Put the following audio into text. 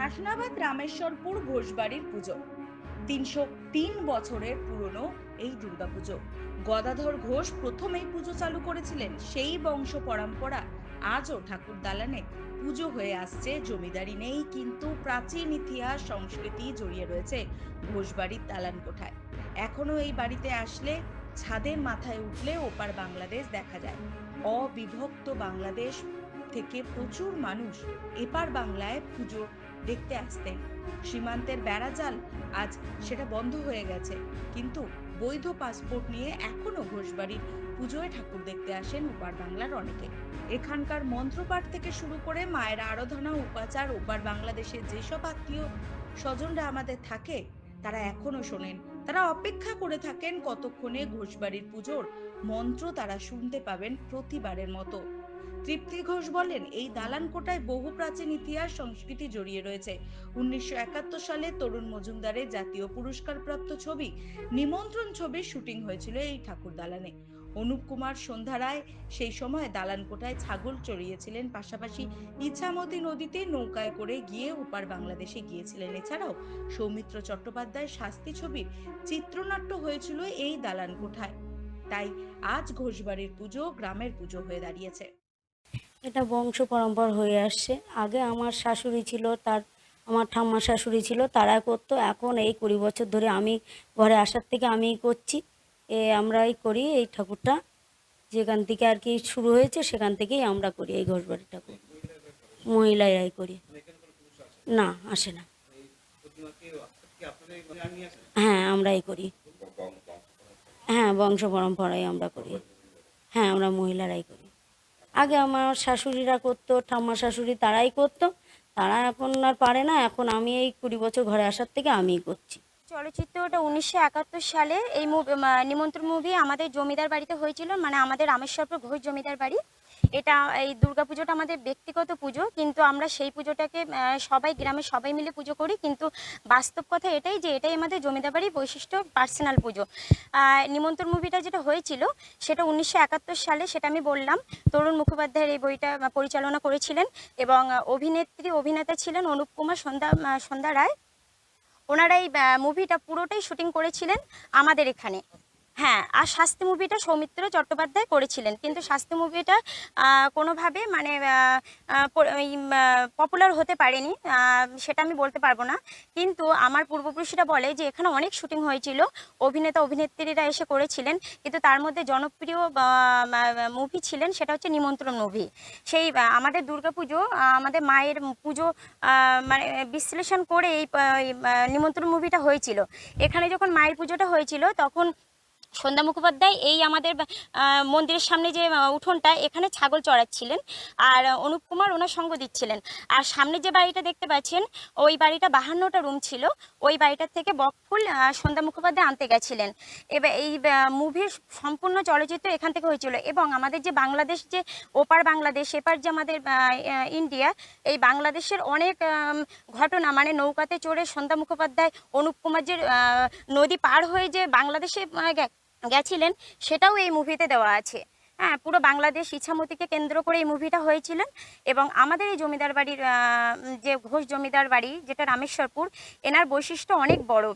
হাসনাবাদ রামেশ্বরপুর ঘোষবাড়ির পুজো। তিনশো তিন বছরের পুরনো এই দুর্গাপুজো। গদাধর ঘোষ প্রথম এই পুজো চালু করেছিলেন সেই বংশ পরম্পরা। আজও ঠাকুর দালানে পুজো হয়ে আসছে, জমিদারি নেই, কিন্তু প্রাচীন ইতিহাস, সংস্কৃতি জড়িয়ে রয়েছে ঘোষবাড়ির দালান কোঠায়। এখনও এই বাড়িতে আসলে ছাদের মাথায় উঠলে ওপার বাংলাদেশ দেখা যায়। অবিভক্ত বাংলাদেশ থেকে প্রচুর মানুষ এপার বাংলায় পুজো দেখতে আসতেন সীমান্তের বেড়াজাল আজ সেটা বন্ধ হয়ে গেছে। কিন্তু বৈধ পাসপোর্ট নিয়ে এখনও ঘোষবাড়ির পুজোয় ঠাকুর দেখতে আসেন ওপার বাংলার অনেকে। এখানকার মন্ত্রপাঠ থেকে শুরু করে মায়ের আরাধনা, উপাচার, ওপার বাংলাদেশের যেসব আত্মীয় স্বজনরা আমাদের থাকে, তারা এখনও শোনেন। তারা অপেক্ষা করে থাকেন কতক্ষণে ঘোষবাড়ির পুজোর মন্ত্র তারা শুনতে পাবেন প্রতিবারের মতো। তৃপ্তি ঘোষ বলেন, এই দালান কোটায় বহু প্রাচীন ইতিহাস সংস্কৃতি জড়িয়ে রয়েছে। উনিশশো একাত্তর সালে তরুণ মজুমদারের জাতীয় পুরস্কার প্রাপ্ত ছবি, নিমন্ত্রণ ছবির শুটিং হয়েছিল এই ঠাকুর দালানে। অনুপ কুমার সন্ধ্যা রায় সেই সময় দালান কোটায় ছাগল চড়িয়েছিলেন, পাশাপাশি ইছামতি নদীতে নৌকায় করে গিয়ে ওপার বাংলাদেশে গিয়েছিলেন। এছাড়াও সৌমিত্র চট্টোপাধ্যায় শাস্তি ছবির চিত্রনাট্য হয়েছিল এই দালান কোঠায়। তাই আজ ঘোষবাড়ির পুজো গ্রামের পুজো হয়ে দাঁড়িয়েছে। এটা বংশ পরম্পরা হয়ে আসছে। আগে আমার শাশুড়ি ছিল, তার, আমার ঠাম্মা শাশুড়ি ছিল, তারা করতো। এখন এই কুড়ি বছর ধরে আমি ঘরে আসার থেকে আমিই করছি। এ আমরাই করি এই ঠাকুরটা। যেখান থেকে আর কি শুরু হয়েছে, সেখান থেকেই আমরা করি এই ঘর ঘোষবাড়ি ঠাকুর মহিলারাই করি। না, আসে না। হ্যাঁ আমরাই করি। হ্যাঁ বংশ পরম্পরায় আমরা করি। হ্যাঁ আমরা মহিলারাই করি। আগে আমার শাশুড়িরা করতো ঠাম্মা শাশুড়ি তারাই করতো। তারা এখন আর পারে না, এখন আমি এই কুড়ি বছর ঘরে আসার থেকে আমিই করছি। চলচ্চিত্রটা উনিশশো একাত্তর সালে এই মুভি নিমন্ত্রণ মুভি আমাদের জমিদার বাড়িতে হয়েছিল মানে আমাদের রামেশ্বরপুর ঘোষ জমিদার বাড়ি। এটা, এই দুর্গা পুজোটা আমাদের ব্যক্তিগত পুজো, কিন্তু আমরা সেই পুজোটাকে সবাই গ্রামে সবাই মিলে পুজো করি, কিন্তু বাস্তব কথা এটাই যে এটাই আমাদের জমিদার বাড়ির বৈশিষ্ট্য পার্সোনাল পুজো। নিমন্ত্রণ মুভিটা যেটা হয়েছিল, সেটা উনিশশো একাত্তর সালে, সেটা আমি বললাম, তরুণ মুখোপাধ্যায়ের এই বইটা পরিচালনা করেছিলেন এবং অভিনেত্রী, অভিনেতা ছিলেন অনুপ কুমার সন্ধ্যা সন্ধ্যা রায়। ওনারা এই মুভিটা পুরোটাই শুটিং করেছিলেন আমাদের এখানে। হ্যাঁ আর শাস্তি মুভিটা সৌমিত্র চট্টোপাধ্যায় করেছিলেন। কিন্তু শাস্তি মুভিটা কোনোভাবে মানে পপুলার হতে পারেনি সেটা আমি বলতে পারব না। কিন্তু আমার পূর্বপুরুষরা বলে যে, এখানে অনেক শুটিং হয়েছিল, অভিনেতা, অভিনেত্রীরা এসে করেছিলেন, কিন্তু তার মধ্যে জনপ্রিয় মুভি ছিলেন, সেটা হচ্ছে নিমন্ত্রণ মুভি সেই আমাদের দুর্গাপুজো আমাদের মায়ের পুজো মানে বিশ্লেষণ করে এই নিমন্ত্রণ মুভিটা হয়েছিল। এখানে যখন মায়ের পুজোটা হয়েছিল, তখন সন্ধ্যা মুখোপাধ্যায়, এই আমাদের মন্দিরের সামনে যে উঠোনটা, এখানে ছাগল চড়াচ্ছিলেন। আর অনুপ কুমার ওনার সঙ্গ দিচ্ছিলেন। আর সামনে যে বাড়িটা দেখতে পাচ্ছেন, ওই বাড়িটা বাহান্নটা রুম ছিল। ওই বাড়িটার থেকে বকফুল সন্ধ্যা মুখোপাধ্যায় আনতে গেছিলেন। এবার এই মুভির সম্পূর্ণ চলচ্চিত্র এখান থেকে হয়েছিল। এবং আমাদের যে বাংলাদেশ যে, ওপার বাংলাদেশ, এপার যে আমাদের ইন্ডিয়া, এই বাংলাদেশের অনেক ঘটনা মানে নৌকাতে চড়ে সন্ধ্যা মুখোপাধ্যায়, অনুপ কুমার যে নদী পার হয়ে যে বাংলাদেশে গেছিলেন, সেটাও এই মুভিতে দেওয়া আছে। হ্যাঁ পুরো বাংলাদেশ ইছামতিকে কেন্দ্র করে এই মুভিটা হয়েছিলেন এবং আমাদের এই জমিদার বাড়ির যে ঘোষ জমিদার বাড়ি, যেটা রামেশ্বরপুর, এনার বৈশিষ্ট্য অনেক বড়।